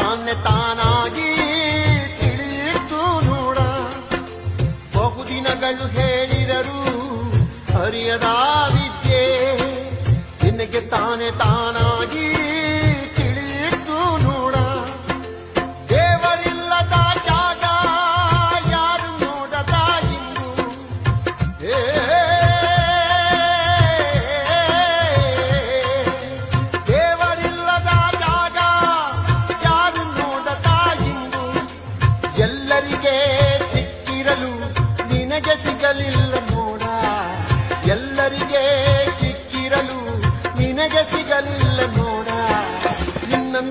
तान ताना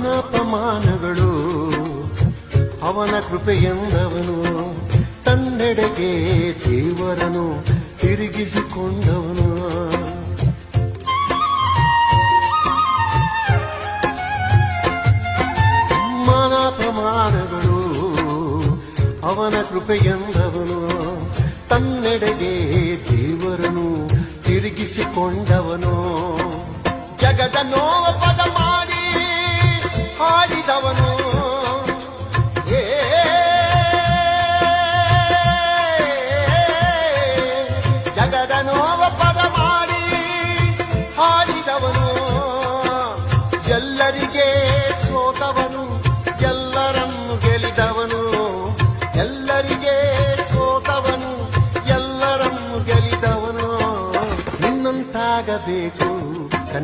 ಮಾನಪಮಾನಗಳು. ಅವನ ಕೃಪೆಯೆಂದವನು ತನ್ನೆಡೆಗೆ ದೇವರನು ತಿರುಗಿಸಿಕೊಂಡವನು. ಮಾನಪಮಾನಗಳು ಅವನ ಕೃಪೆಯೆಂದವನು ತನ್ನೆಡೆಗೆ ದೇವರನು ತಿರುಗಿಸಿಕೊಂಡವನು. ಜಗದ ನೋವ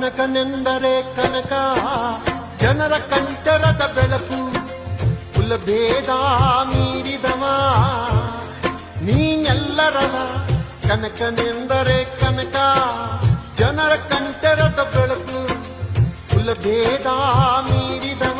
ಕನಕನೆಂದರೆ ಕನಕ, ಜನರ ಕಂಠರದ ಬೆಳಕು, ಕುಲಭೇದ ಮೀರಿದವ. ನೀನೆಲ್ಲರವ ಕನಕನೆಂದರೆ ಕನಕ, ಜನರ ಕಂಠರದ ಬೆಳಕು, ಕುಲಭೇದ ಮೀರಿದವ.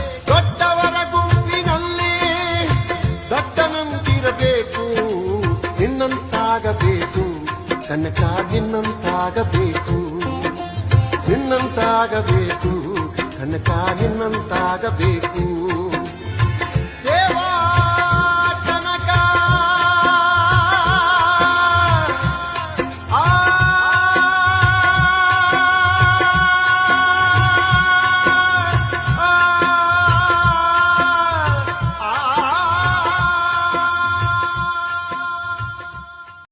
ಕನಕ ನಿನ್ನಂತಾಗಬೇಕು ನಿನ್ನಂತಾಗಬೇಕು ಕನಕ ನಿನ್ನಂತಾಗಬೇಕು